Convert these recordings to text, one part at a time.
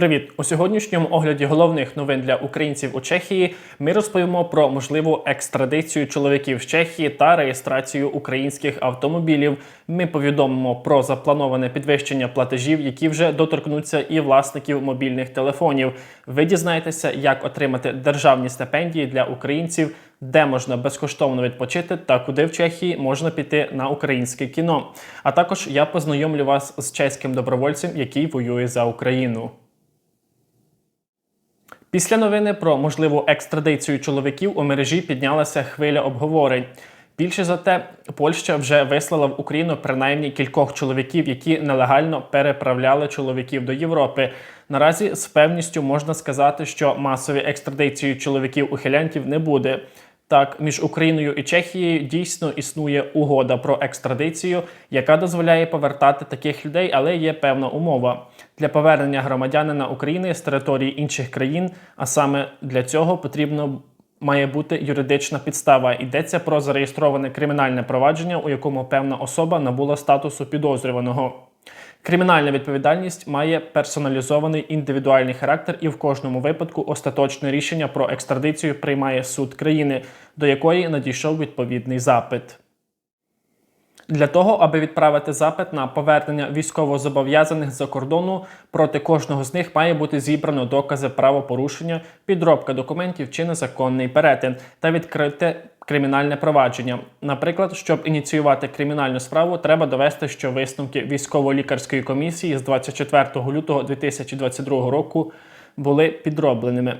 Привіт! У сьогоднішньому огляді головних новин для українців у Чехії ми розповімо про можливу екстрадицію чоловіків з Чехії та реєстрацію українських автомобілів. Ми повідомимо про заплановане підвищення платежів, які вже доторкнуться і власників мобільних телефонів. Ви дізнаєтеся, як отримати державні стипендії для українців, де можна безкоштовно відпочити та куди в Чехії можна піти на українське кіно. А також я познайомлю вас з чеським добровольцем, який воює за Україну. Після новини про можливу екстрадицію чоловіків у мережі піднялася хвиля обговорень. Більше за те, Польща вже вислала в Україну принаймні кількох чоловіків, які нелегально переправляли чоловіків до Європи. Наразі з певністю можна сказати, що масові екстрадиції чоловіків ухилянтів не буде. Так, між Україною і Чехією дійсно існує угода про екстрадицію, яка дозволяє повертати таких людей, але є певна умова для повернення громадянина України з території інших країн. А саме для цього потрібно має бути юридична підстава. Йдеться про зареєстроване кримінальне провадження, у якому певна особа набула статусу підозрюваного. Кримінальна відповідальність має персоналізований індивідуальний характер, і в кожному випадку остаточне рішення про екстрадицію приймає суд країни, до якої надійшов відповідний запит. Для того, аби відправити запит на повернення військовозобов'язаних за кордону, проти кожного з них має бути зібрано докази правопорушення, підробка документів чи незаконний перетин та відкрите кримінальне провадження. Наприклад, щоб ініціювати кримінальну справу, треба довести, що висновки військово-лікарської комісії з 24 лютого 2022 року були підробленими.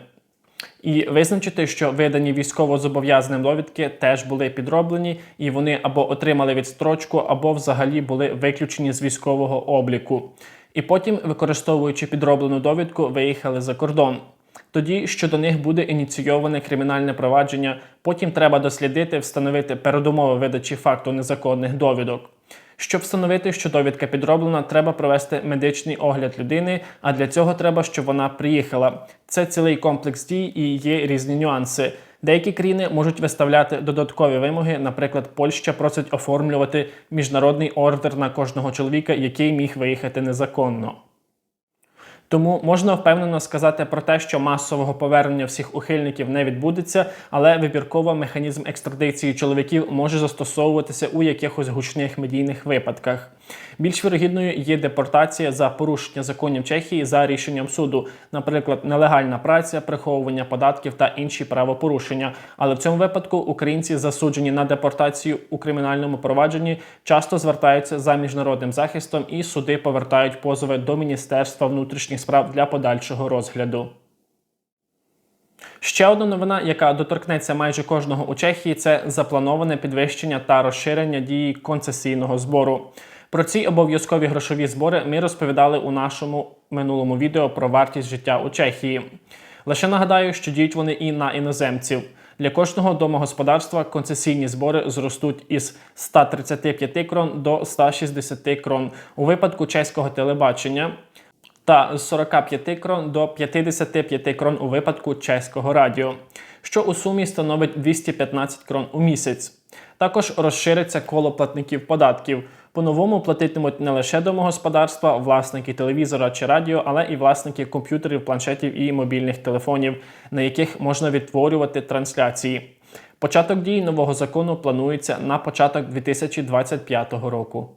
І визначити, що видані військово-зобов'язаним довідки теж були підроблені, і вони або отримали відстрочку, або взагалі були виключені з військового обліку. І потім, використовуючи підроблену довідку, виїхали за кордон. Тоді щодо них буде ініційоване кримінальне провадження. Потім треба дослідити, встановити передумови видачі факту незаконних довідок. Щоб встановити, що довідка підроблена, треба провести медичний огляд людини, а для цього треба, щоб вона приїхала. Це цілий комплекс дій і є різні нюанси. Деякі країни можуть виставляти додаткові вимоги. Наприклад, Польща просить оформлювати міжнародний ордер на кожного чоловіка, який міг виїхати незаконно. Тому можна впевнено сказати про те, що масового повернення всіх ухильників не відбудеться, але вибірково механізм екстрадиції чоловіків може застосовуватися у якихось гучних медійних випадках. Більш вирогідною є депортація за порушення законів Чехії за рішенням суду, наприклад, нелегальна праця, приховування податків та інші правопорушення. Але в цьому випадку українці, засуджені на депортацію у кримінальному провадженні, часто звертаються за міжнародним захистом і суди повертають позови до Міністерства внутрішніх справ для подальшого розгляду. Ще одна новина, яка доторкнеться майже кожного у Чехії, це заплановане підвищення та розширення дії концесійного збору. Про ці обов'язкові грошові збори ми розповідали у нашому минулому відео про вартість життя у Чехії. Лише нагадаю, що діють вони і на іноземців. Для кожного домогосподарства концесійні збори зростуть із 135 крон до 160 крон у випадку чеського телебачення та з 45 крон до 55 крон у випадку чеського радіо, що у сумі становить 215 крон у місяць. Також розшириться коло платників податків. По-новому платитимуть не лише домогосподарства, власники телевізора чи радіо, але і власники комп'ютерів, планшетів і мобільних телефонів, на яких можна відтворювати трансляції. Початок дії нового закону планується на початок 2025 року.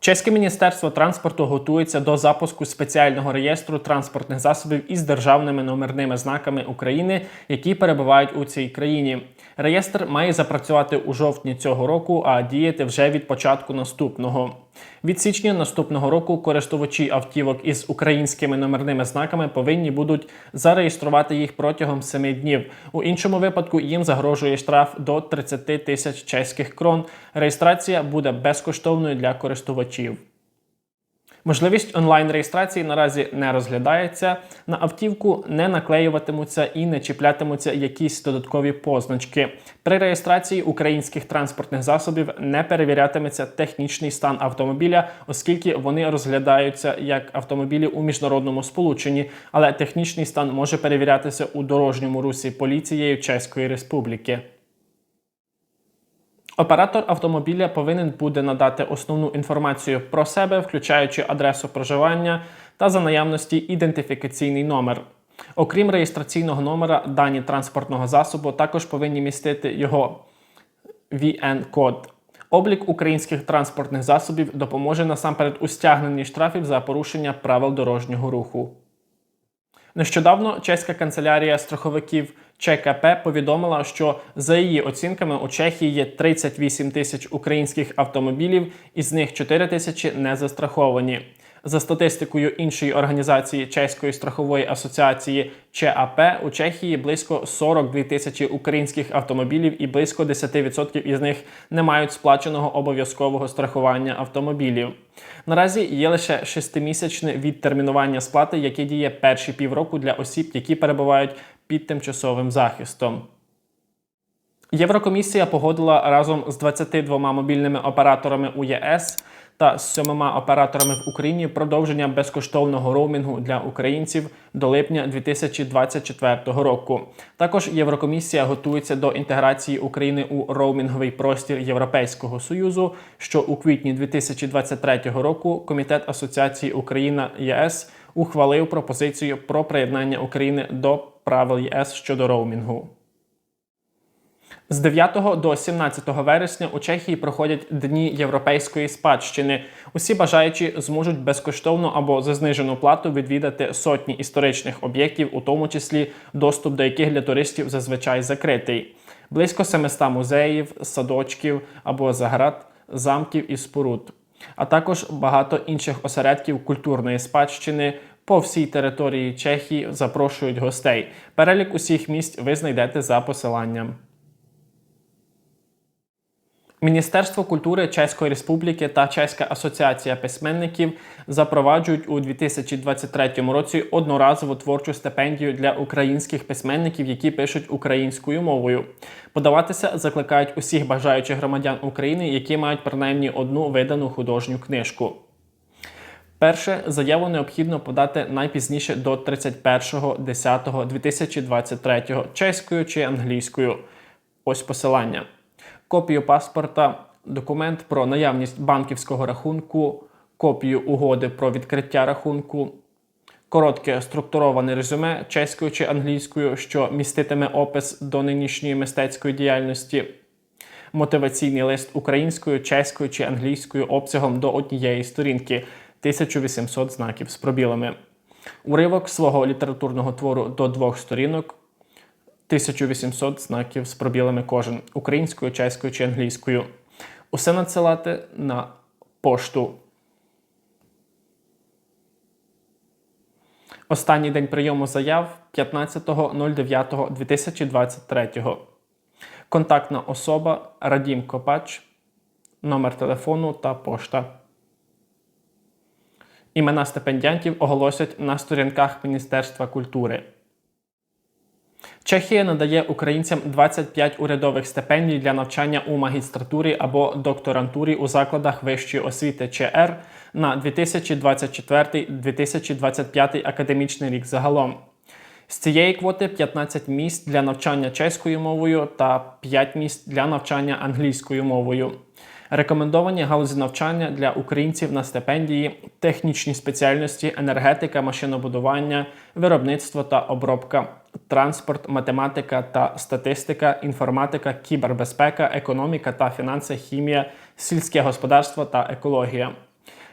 Чеське міністерство транспорту готується до запуску спеціального реєстру транспортних засобів із державними номерними знаками України, які перебувають у цій країні. Реєстр має запрацювати у жовтні цього року, а діяти вже від початку наступного. Від січня наступного року користувачі автівок із українськими номерними знаками повинні будуть зареєструвати їх протягом 7 днів. У іншому випадку їм загрожує штраф до 30 тисяч чеських крон. Реєстрація буде безкоштовною для користувачів. Можливість онлайн-реєстрації наразі не розглядається. На автівку не наклеюватимуться і не чіплятимуться якісь додаткові позначки. При реєстрації українських транспортних засобів не перевірятиметься технічний стан автомобіля, оскільки вони розглядаються як автомобілі у міжнародному сполученні, але технічний стан може перевірятися у дорожньому русі поліцією Чеської Республіки. Оператор автомобіля повинен буде надати основну інформацію про себе, включаючи адресу проживання, та за наявності ідентифікаційний номер. Окрім реєстраційного номера, дані транспортного засобу також повинні містити його VN-код. Облік українських транспортних засобів допоможе насамперед у стягненні штрафів за порушення правил дорожнього руху. Нещодавно чеська канцелярія страховиків ЧКП повідомила, що за її оцінками у Чехії є 38 тисяч українських автомобілів, із них 4 тисячі не застраховані. За статистикою іншої організації Чеської страхової асоціації ЧАП у Чехії близько 42 тисячі українських автомобілів і близько 10% із них не мають сплаченого обов'язкового страхування автомобілів. Наразі є лише шестимісячне відтермінування сплати, яке діє перші півроку для осіб, які перебувають під тимчасовим захистом. Єврокомісія погодила разом з 22 мобільними операторами у ЄС та з сьомома операторами в Україні продовження безкоштовного роумінгу для українців до липня 2024 року. Також Єврокомісія готується до інтеграції України у роумінговий простір Європейського союзу. Що у квітні 2023 року Комітет Асоціації Україна ЄС ухвалив пропозицію про приєднання України до правил ЄС щодо роумінгу. З 9 до 17 вересня у Чехії проходять дні європейської спадщини. Усі бажаючі зможуть безкоштовно або за знижену плату відвідати сотні історичних об'єктів, у тому числі доступ до яких для туристів зазвичай закритий. Близько 700 музеїв, садочків або заград, замків і споруд, а також багато інших осередків культурної спадщини. По всій території Чехії запрошують гостей. Перелік усіх місць ви знайдете за посиланням. Міністерство культури Чеської Республіки та Чеська асоціація письменників запроваджують у 2023 році одноразову творчу стипендію для українських письменників, які пишуть українською мовою. Подаватися закликають усіх бажаючих громадян України, які мають принаймні одну видану художню книжку. Перше заяву необхідно подати найпізніше до 31.10.2023 чеською чи англійською. Ось посилання копію паспорта, документ про наявність банківського рахунку, копію угоди про відкриття рахунку, коротке структуроване резюме чеською чи англійською, що міститиме опис до нинішньої мистецької діяльності, мотиваційний лист українською, чеською чи англійською обсягом до однієї сторінки 1800 знаків з пробілами. Уривок свого літературного твору до двох сторінок. 1800 знаків з пробілами кожен українською, чеською чи англійською. Усе надсилати на пошту. Останній день прийому заяв 15.09.2023. Контактна особа Радім Копач, номер телефону та пошта. Імена стипендіантів оголосять на сторінках Міністерства культури. Чехія надає українцям 25 урядових стипендій для навчання у магістратурі або докторантурі у закладах вищої освіти ЧР на 2024-2025 академічний рік загалом. З цієї квоти 15 місць для навчання чеською мовою та 5 місць для навчання англійською мовою. Рекомендовані галузі навчання для українців на стипендії, технічні спеціальності, енергетика, машинобудування, виробництво та обробка, транспорт, математика та статистика, інформатика, кібербезпека, економіка та фінанси, хімія, сільське господарство та екологія.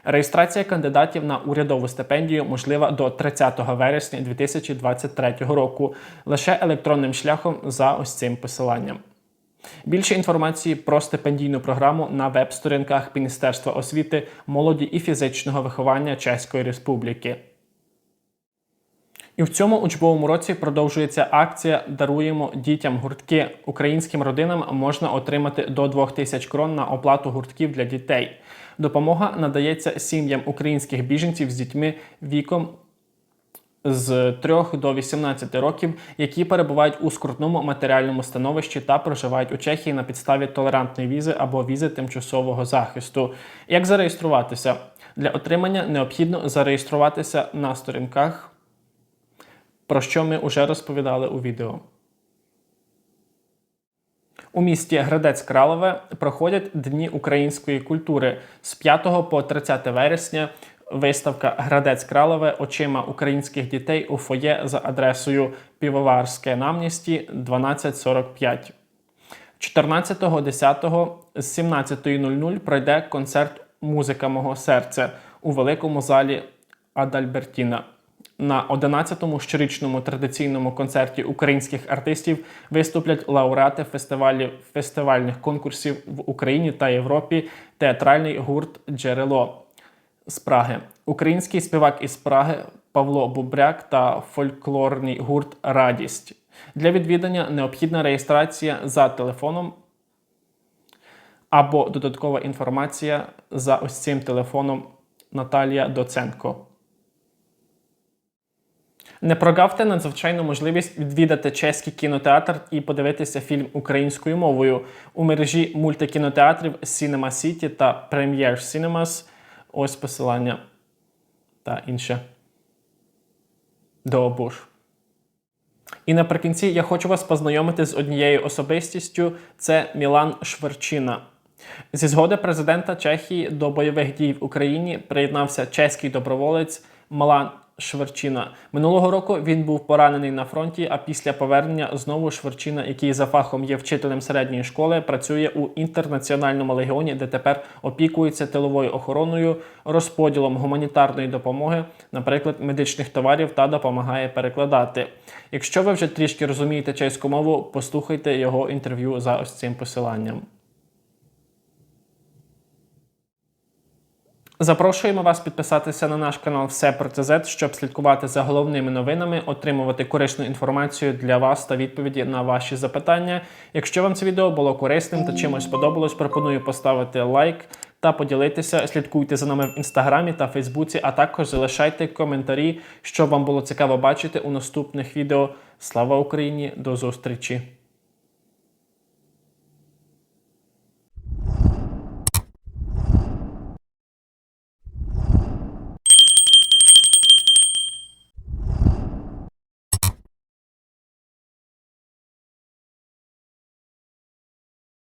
Реєстрація кандидатів на урядову стипендію можлива до 30 вересня 2023 року лише електронним шляхом за ось цим посиланням. Більше інформації про стипендійну програму на веб-сторінках Міністерства освіти, молоді і фізичного виховання Чеської Республіки. І в цьому учбовому році продовжується акція Даруємо дітям гуртки. Українським родинам можна отримати до 2000 крон на оплату гуртків для дітей. Допомога надається сім'ям українських біженців з дітьми віком з 3 до 18 років, які перебувають у скрутному матеріальному становищі та проживають у Чехії на підставі толерантної візи або візи тимчасового захисту. Як зареєструватися? Для отримання необхідно зареєструватися на сторінках, про що ми вже розповідали у відео. У місті Градець Кралове проходять Дні української культури з 5 по 30 вересня Виставка Градець Кралове очима українських дітей у фоє за адресою Півоварське Намністі 1245. 14.10 з 17.00 пройде концерт Музика мого серця у великому залі Адальбертіна. На 11-му щорічному традиційному концерті українських артистів виступлять лауреати фестивалів фестивальних конкурсів в Україні та Європі, театральний гурт Джерело з Праги, український співак із Праги Павло Бубряк та фольклорний гурт Радість. Для відвідання необхідна реєстрація за телефоном або додаткова інформація за ось цим телефоном Наталія Доценко. Не прогавте надзвичайну можливість відвідати чеський кінотеатр і подивитися фільм українською мовою у мережі мультикінотеатрів Cinema City та Premier Cinemas. Ось посилання та інше. До обуш. І наприкінці я хочу вас познайомити з однією особистістю це Мілан Шверчина. Зі згоди президента Чехії до бойових дій в Україні приєднався чеський доброволець Малан Шверчина. Минулого року він був поранений на фронті, а після повернення знову Шверчина, який за фахом є вчителем середньої школи, працює у інтернаціональному легіоні, де тепер опікується тиловою охороною, розподілом гуманітарної допомоги, наприклад, медичних товарів та допомагає перекладати. Якщо ви вже трішки розумієте чеську мову, послухайте його інтерв'ю за ось цим посиланням. Запрошуємо вас підписатися на наш канал Все про ТЗ, щоб слідкувати за головними новинами, отримувати корисну інформацію для вас та відповіді на ваші запитання. Якщо вам це відео було корисним та чимось сподобалось, пропоную поставити лайк та поділитися. Слідкуйте за нами в інстаграмі та Фейсбуці, а також залишайте коментарі, що вам було цікаво бачити у наступних відео. Слава Україні! До зустрічі!